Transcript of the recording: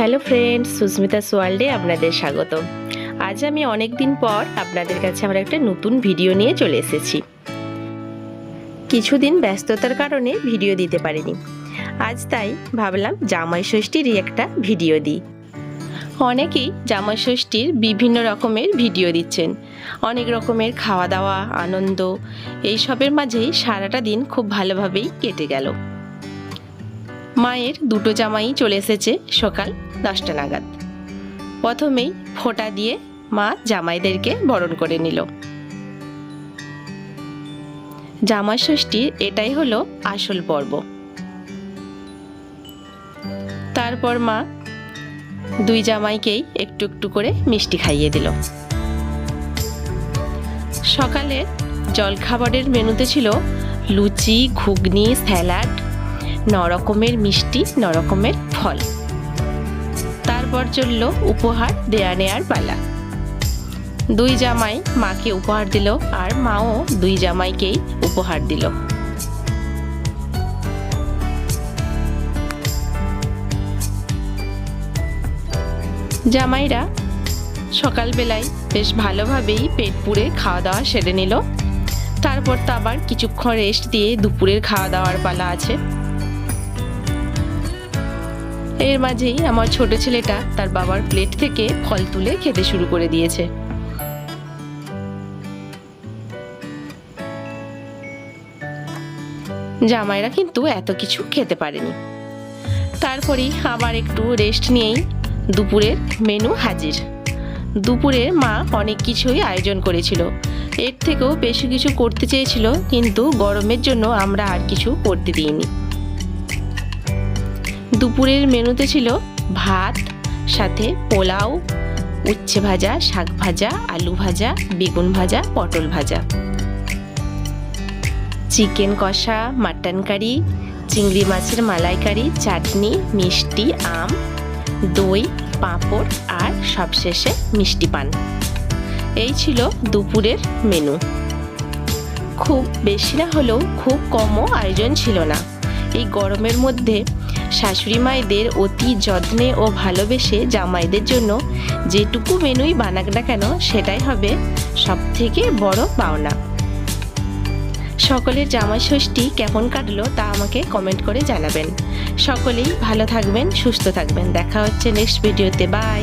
Hello friends, Susmita সোয়ার্ল্ডে আপনাদের স্বাগত আজ আমি অনেক দিন পর আপনাদের কাছে আমার একটা নতুন ভিডিও নিয়ে চলে এসেছি। কিছুদিন ব্যস্ততার কারণে ভিডিও দিতে পারিনি। আজ তাই ভাবলাম জামাই ষষ্ঠীরই একটা ভিডিও দিই। অনেকেই জামাই ষষ্ঠীর বিভিন্ন রকমের ভিডিও দিচ্ছেন। অনেক রকমের খাওয়া দাওয়া, আনন্দ, এইসবের মাঝেই সারাটা দিন খুব ভালোভাবেই কেটে গেল। মায়ের দুটো জামাই চলে এসেছে সকাল দশটা নাগাদ। প্রথমেই ফোঁটা দিয়ে মা জামাইদেরকে বরণ করে নিল। জামাই ষষ্ঠীর এটাই হলো আসল পর্ব। তারপর মা দুই জামাইকেই একটু একটু করে মিষ্টি খাইয়ে দিল। সকালের জলখাবারের মেনুতে ছিল লুচি, ঘুগনি, স্যালাড নরকমের মিষ্টি, নরকমের ফল। তারপর চলল উপহার দেয়া নেয়ার পালা। দুই জামাই মাকে উপহার দিল আর মাও দুই জামাইকেই উপহার দিল। জামাইরা সকালবেলায় বেশ ভালোভাবেই পেট পুড়ে খাওয়া দাওয়া সেরে নিল। তারপর তো আবার কিছুক্ষণ রেস্ট দিয়ে দুপুরের খাওয়া দাওয়ার পালা আছে। এর মাঝেই আমার ছোট ছেলেটা তার বাবার প্লেট থেকে ফল তুলে খেতে শুরু করে দিয়েছে। জামাইরা কিন্তু এত কিছু খেতে পারেনি। তারপরেই আবার একটু রেস্ট নিয়েই দুপুরের মেনু হাজির। দুপুরে মা অনেক কিছুই আয়োজন করেছিল। এর থেকেও বেশি কিছু করতে চেয়েছিল, কিন্তু গরমের জন্য আমরা আর কিছু করতে দিইনি। দুপুরের মেনুতে ছিল ভাত, সাথে পোলাও, উচ্ছে ভাজা, শাক ভাজা, আলু ভাজা, বেগুন ভাজা, পটল ভাজা। চিকেন কষা, মাটন কারি, চিংড়ি মাছের মালাইকারি, চাটনি, মিষ্টি, আম, দই, পাঁপড় আর সবশেষে মিষ্টি পান। এই ছিল দুপুরের মেনু। খুব বেশি না হলেও খুব কমও আয়োজন ছিল না। এই গরমের মধ্যে শাশুড়ি মায়েদের অতি যত্নে ও ভালোবেসে জামাইদের জন্য যেটুকু মেনুই বানাক না কেন, সেটাই হবে সব থেকে বড় পাওনা। সকলের জামাই ষষ্ঠী কেমন কাটলো তা আমাকে কমেন্ট করে জানাবেন। সকলেই ভালো থাকবেন, সুস্থ থাকবেন। দেখা হচ্ছে নেক্সট ভিডিওতে বাই